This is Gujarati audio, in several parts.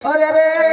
અરે રે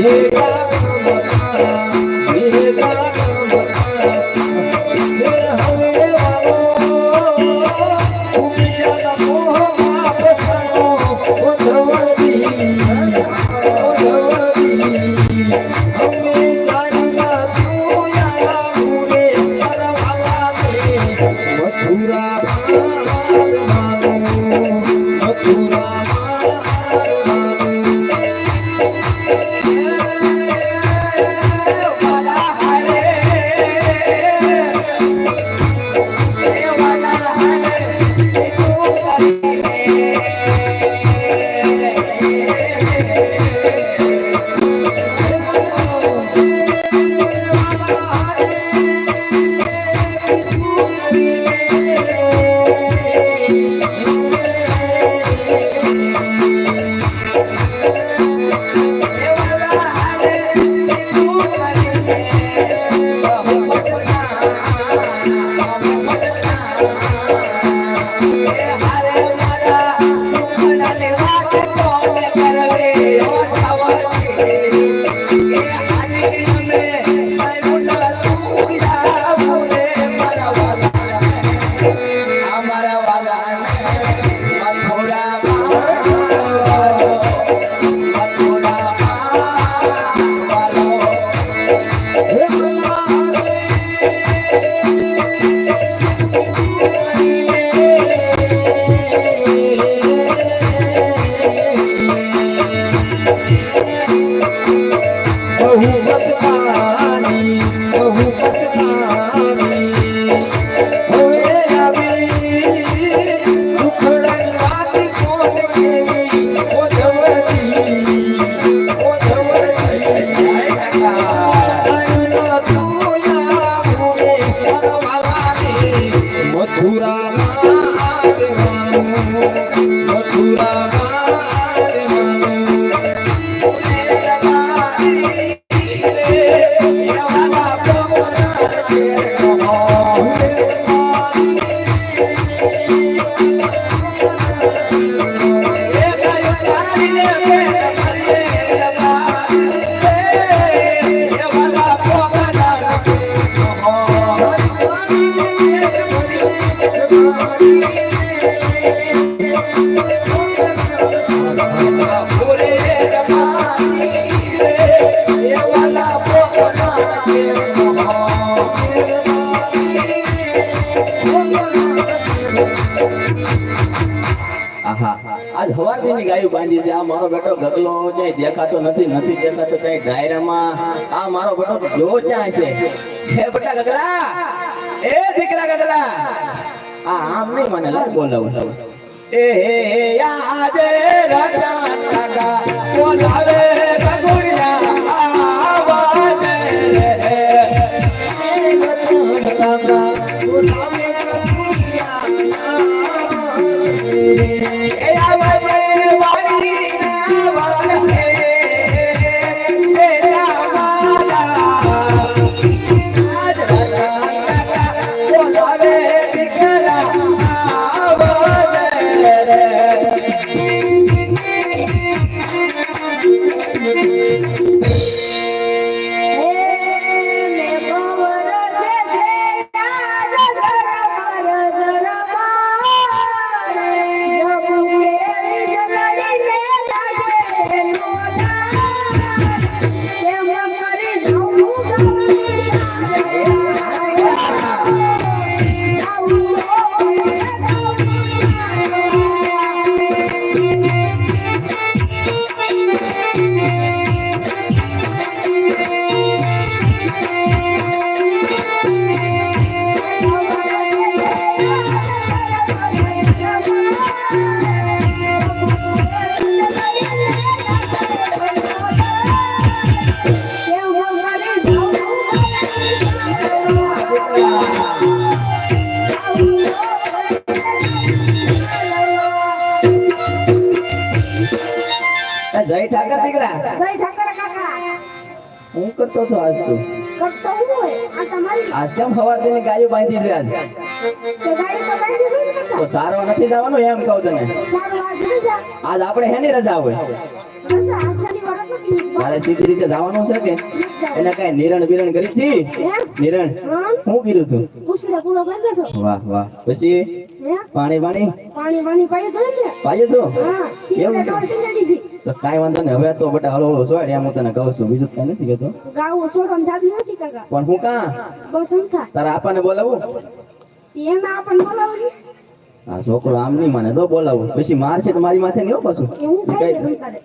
અમારા બહુ ગાયું બાંધી છે આ મારો બેટો ગગલો ક્યાંય દેખાતો નથી નથી દેખાતો ક્યાંય ડાયરામાં. આ મારો બેટો જો ક્યાં છે? હે બેટા ગગલા એ દીકરા ગગલા આ આમ નહીં મને લાવ બોલાવું. એ આજે રાજા કાકા બોલાવે. yeah. એ જય ઠાકર કાકા. હું કરતો છો આજ તું. આજ કેમ હવાર દેને ગાયો બાંધી છે આજ? તો સારો નથી જવાનો એમ કહું તને. આજ આપણે હેની રજા હોય. મારે સીધી રીતે જવાનું છે કે? એને કઈ નિરણ બિરણ કરી હતી નિરણ. હું કીધું તું વાહ વાહ. પછી? પાણી પાણી? પાણી પાણી પાયું તો હા તો કાંઈ વાંધો નહીં. હવે તો બટા હળો હળો સોડ એમ હું તને કહું છું. બીજું કઈ નથી કહેતો. ગાવું સોડ સમજાતી નથી કાકા. પણ હું કા? બહુ સંથા તારા આપાને બોલાવું? એમ આપણ બોલાવું આ છોકરો આમ નહીં મને. તો બોલાવું. પછી મારશે તો મારી માથે નહીં હો પાછું.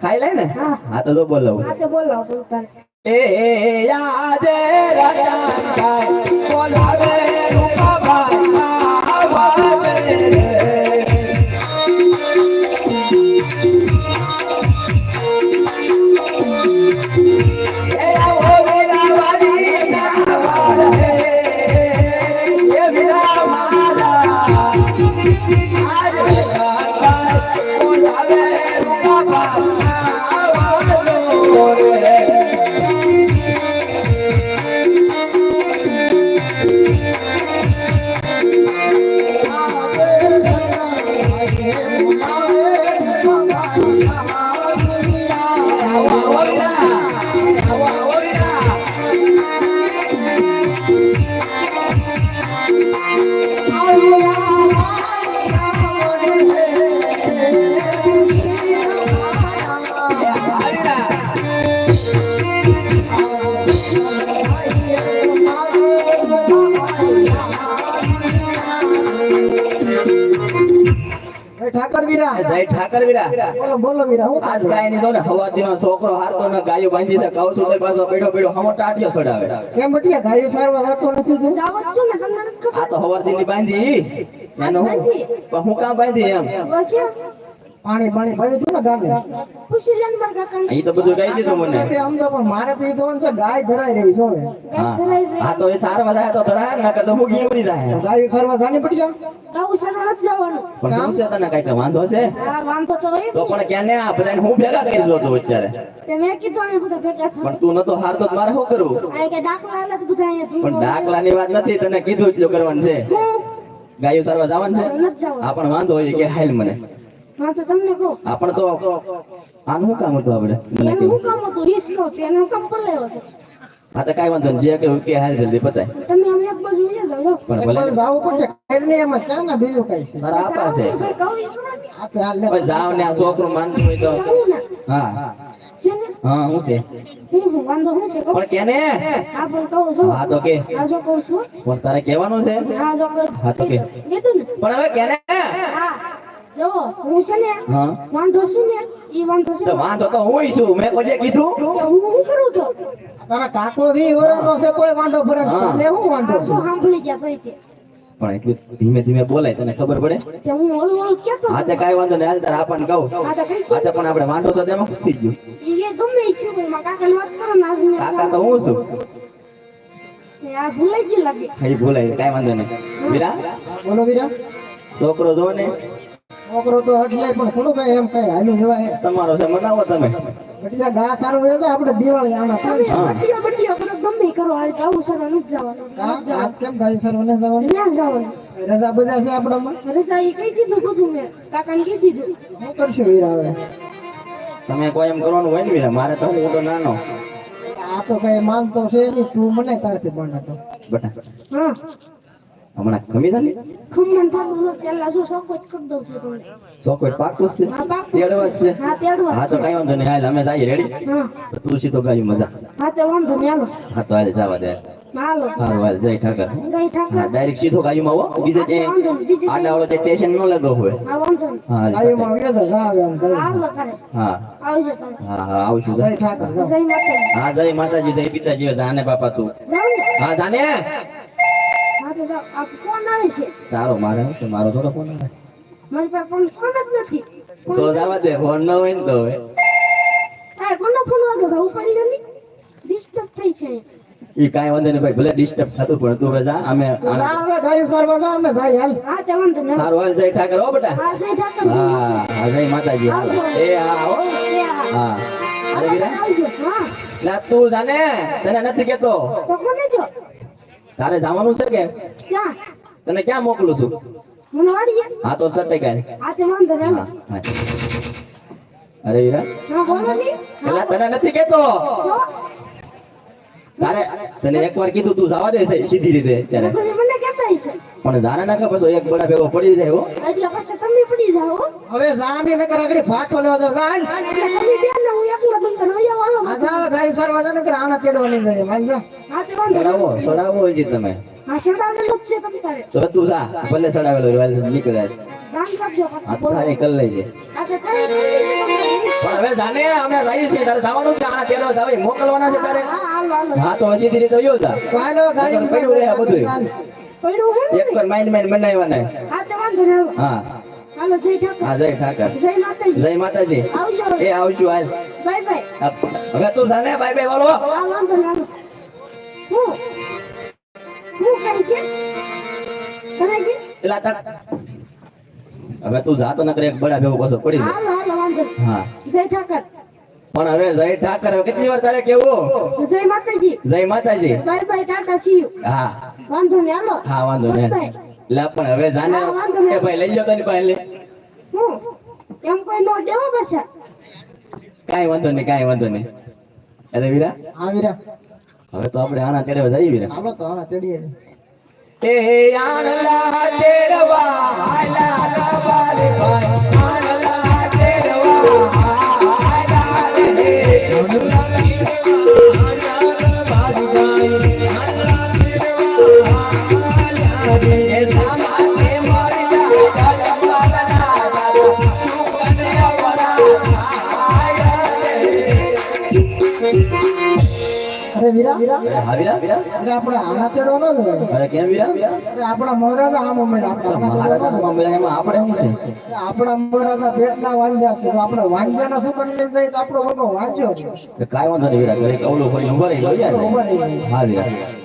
ખાઈ લે ને? હા. તો તો બોલાવું એ એ આજે રાજા બોલાવે ઠાકર વીરા જય ઠાકર વીરા. બોલો બોલો વીરા હું આજ કાંઈ નહીં જો હવા હવારથી છોકરો હારતો ને ગાયો બાંધી છે કહું છું તો પાછો પેડો પેડો હમો ટાટિયો ચડાવે કેમ બટિયા ગાયો સારવાર થતો નથી તું? જાવ છું ને તમને આ તો હવારથી ની બાંધી. એનો હું. પણ હું કામ બાંધી એમ. પાણી પાણી ભર્યું હતું ને ગામે. એ તો બધું કહી દીધું મને. એટલે તો પણ મારે તો એ જોવાનું છે ગાય ધરાઈ રહી જોવે. હા. હા તો એ સારવા જાય તો ધરાય ના નકર તો હું ગીમરી જાય. ગાય સારવા જાની બટિયા ગાવું સારવા નથી જવાનું. પણ શું છે તને કઈ વાંધો છે? હા વાંધો તો હોય. તો પણ ક્યાં ને આ બધાને હું ભેગા કરી દો તો અત્યારે. તે મેં કીધું અમે બધા ભેગા પણ. તું નતો હાર તો મારે શું કરવું? આ કે દાખલા તો બધા અહીંયા પણ દાખલાની વાત નથી તને કીધું એટલું કરવાનું છે. હું? ગાયો સારવા જવાનું છે? આ પણ વાંધો હોય કે હાલ મને. હા તો તમને કહું. આપણ તો આનું શું કામ હતું આપણે? મને એનું કામ હતું? ઈશ કહું તો એનું કામ બોલાવ્યો હતો હા તો કાંઈ વાંધો નહીં. જે કે કે હાલ જલ્દી પતાય. તમે આમ એક બાજુ વહી જાઓ, જાઓ. પણ ભલે ને એમાં ના બીજું કઈ છે? આપા છે. જાવ ને આ છોકરો માનતું હોય તો. હા. હા હું છે? હું હું વાંધો હું છે કહું? પણ કેને? હા પણ કહું છું. હા તો કે. હા જો કહું છું. પણ તારે કહેવાનું છે? હા જો હા તો કે. પણ હવે કેને? હા. જો હું છે ને વાંધો છું ને? ઈ વાંધો છે તો વાંધો તો હું છું મેં કોઈ કીધું. હું હું કરું તો? તારા કાકો વી વરસનો છે કોઈ વાંધો ફરે હા. તને વાંધો આ સાંભળી ગયા ભાઈ તે. પણ એટલું ધીમે ધીમે બોલાય તને ખબર પડે? કે હું હળું હળું કેતો હા તે કાંઈ વાંધો નહીં હાલ તારે આપણને કહું. હા તો કઈ હા તે પણ આપણે વાંધો છે તેમાં થઈ ગયું? ઈ ગમે ઈ છું મારા કાકાને વાત કરો ને કાકા તો હું છું? કે આ ભૂલાઈ ગયું લાગે. એ ભૂલાય કઈ વાંધો નહીં. વીરા બોલો વીરા છોકરો જો ને. છોકરો તો એટલે પણ થોડું કઈ એમ કઈ હાલી જવાય. તમારો છે મનાવો તમે. બટીજા ગા સારું હોય તો આપણે દિવાળી આમાં તમે હા. બટીયો બટીયો ગમે કરો હાલ આવું સર નથી જવાનું. આજ કેમ ગાય સર મને જવાનું? ત્યાં જવાનું. રજા બધા છે આપણામાં? રજા ઈ કહી દીધું બધું મેં. કાકાને કહી દીધું. શું કરશું વીરા હવે? તમે કોઈ એમ કરવાનું હોય ને વીરા મારે તો હું તો નાનો. આ તો કઈ માનતો છે નહીં તું મને તારથી ભણાતો બટા. હા. હમણાં ખમી ખમણ પેલા જો શોખ કરી દઉં છું તમને. ચોકલેટ પાકું હા છે. તેડવા છે? હા તેડવા હા તો કઈ વાંધો નહીં. હાલ અમે જઈએ. રેડી તું તુલસી ગાય મજા. હા તો વાંધો નહીં. હાલો. હા તો હાલ જવા દે. હાલો. સારું હાલ જય ઠાકર. જય ઠાકર. હા ડાયરેક્ટ સીધો ગાયુંમાં હો. બીજે ક્યાંય આડા વાળો તે સ્ટેશન ન લેતો હોય. હા વાંધો હા હાલ ગાયોમાં આવ્યો તો જા આવે હાલો કરે હા. આવજો તમે. હા હા આવશું જય ઠાકર જય. માતાજી. હા જય માતાજી જય પિતાજી જાને બાપા તું. હા જાને કોણ આવે છે. તારો મારે શું છે? મારો થોડો ફોન આવે. મારી પાસે ફોન ફોન જ નથી. તો જવા દે ફોન ન હોય ને તો હવે. હા કોનો ફોન વાગ્યો? ભાઈ ઉપાડી જલ્દી ડિસ્ટર્બ થઈ છે. ઈ કાંઈ વાંધો નહીં ભાઈ ભલે ડિસ્ટર્બ થતું પણ તું હવે જા અમે ગાયું સારવા અમે જાય હાલ. હા તે વાંધો નહીં. સારું હાલ જય ઠાકર હો બેટા. હા જય ઠાકર હા હા જય માતાજી હાલ. એ હા. હો. હા અરે વીરા આવજો. તું જાને તને નથી કેતો. તો કોને જો તારે જવાનું છે કે? ક્યાં? તને ક્યાં મોકલું છું? હા તો સર હા અરે વીરા હા પેલા તને નથી કેતો તારે તને એકવાર કીધું તું જવા દે છે સીધી રીતે ત્યારે. પણ જાને નાખે પછી એક બડા ભેગો પડી જાય હો. એટલે પછી તમે પડી જાઓ હવે જાને નકર આગળ ફાટો લેવા દો જા સડાવો હોય છે તમે. તો જા ભલે સડાવેલો નીકળે. પણ હવે જાને અમે છીએ તારે જવાનું છે આના જાવે મોકલવાના છે તારે. હા તો સીધી રીતે વયો જા તો હાલો પડ્યું રહે બધું પડ્યું એક પર માઇન્ડ માઇન્ડ બનાવવાના હા તે વાંધો નહીં હાલો. જય ઠાકર. હા જય ઠાકર. જય માતાજી. જય માતાજી. આવજો એ આવજો હાલ. Bye bye. હવે તું જાને બાય બાય વાળો હા વાંધો નહીં હું? હું કઈ છે? કરે પેલા તાર હવે તું જાતો નકર એક બડા ભેગો પાછો પડી જાય હાલો હાલો વાંધો હા. જય ઠાકર. પણ હવે જય ઠાકર કેટલી વાર તારે કેવું? જય માતાજી. જય માતાજી. બાય બાય ટાટા સી યુ હા. વાંધો નહીં હાલો. હા વાંધો નહીં. લે પણ હવે જાને એ ભાઈ લઈ જાવ ને પાસે લે. હું? એમ કોઈ નો દેવો પાછા કાંઈ વાંધો નહીં કાંઈ વાંધો નહીં. અરે વીરા. હા વીરા. હવે તો આપણે આના તેડવા જઈએ વીરા. આપણે તો આના તેડીએ. એ આણલા તેડવા હાલા ગવાલે ભાઈ. આણલા હા વીરા વીરા અરે આપણે આના તેડવા ન અરે કેમ વીરા અરે આપણા મોઢા આ મળે આપણે એમાં આપણે શું છે? આપણા મોઢા પેટના વાંજા છે તો આપણે વાંજાનો શું કરી જાય તો આપણો વગો વાંચ્યો છે. વાંધો નહીં વીરા ઘરે કવલું ફરી ઊભા રહી લઈ જાય ઊભા રહી જાય. હા વીરા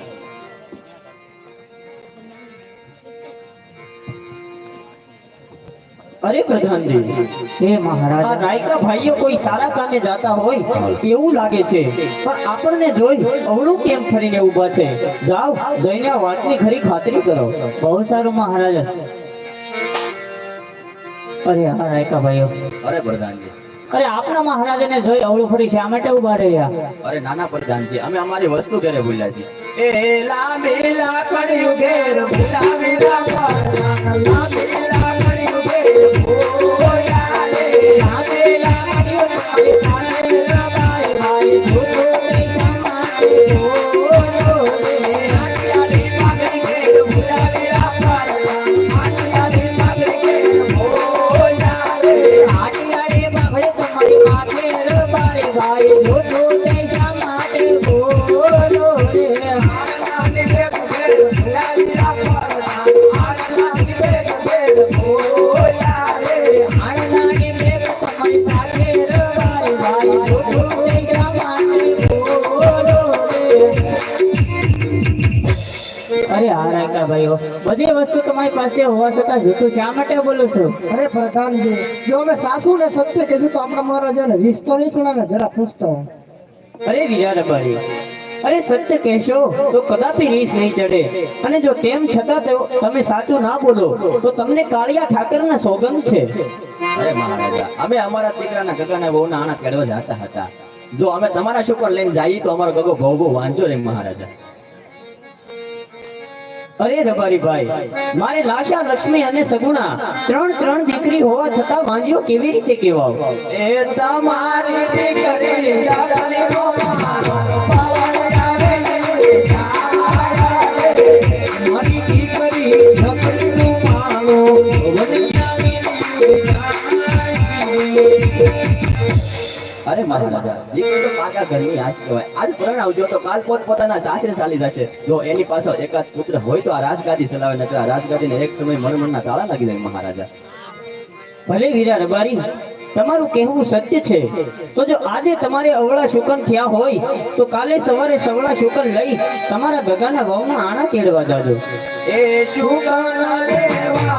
અરે પ્રધાનજી હે મહારાજ. આ રાયકા ભાઈઓ કોઈ સારા કામે જાતા હોય એવું લાગે છે. પણ આપણને જોઈ અવળું કેમ ફરીને ઊભા છે? જાઓ જઈને વાતની ખરી ખાતરી કરો. બહુ સારું મહારાજ. અરે હા રાયકા ભાઈઓ. અરે પ્રધાનજી. અરે આપણા મહારાજને જોઈ અવળું ફરી શા માટે ઊભા રહ્યા. અરે નાના પ્રધાનજી અમે અમારી વસ્તુ ઘરે ભૂલ્યા છીએ. એ લાંબી લાકડીયું ઘેર ભૂલાવી બધી વસ્તુ તમારી પાસે હોવા છતાં જૂઠું શા માટે બોલો છો. અરે પ્રધાનજી જો અમે સાસુ ને સત્ય કીધું તો આપણા મારા છે ને રિશ્તો નહીં ને જરા પૂછતો અરે વીરા રબારી અરે સત્ય કહેશો તો કદાપી રીસ નહીં ચડે. અને જો તેમ છતાં તેઓ- તમે સાચું ના બોલો તો તમને કાળિયા ઠાકરના સોગંદ છે. અરે મહારાજા અમે અમારા દીકરાના ગગાના વહુના આણા કેળવા જતા હતા. જો અમે તમારા છોકરા લઈને જઈએ તો અમારો ગગો ભવ બહુ વાંચો રે મહારાજા. અરે રબારી ભાઈ, મારે લાશા લક્ષ્મી અને સગુણા ત્રણ ત્રણ દીકરી હોવા છતાં વાંજીઓ કેવી રીતે કહેવાવ એ તમારી અરે મહારાજા દીકરી તો પાકા ઘરની આશ કહેવાય. આજ પરણાવજો તો કાલ પોત પોતાના સાસરે ચાલી જશે? જો એની પાછળ એકાદ પુત્ર હોય તો આ રાજગાદી ચલાવે નકર આ રાજગાદીને એક સમય મન તાળા લાગી જાય મહારાજા. ભલે વીરા રબારી તમારું કહેવું સત્ય છે. તો જો આજે તમારે અવળા શુકન થયા હોય તો કાલે સવારે સવળા શુકન લઈ તમારા ગગાના વહુના આણા કેળવા જાજો. એ શુકન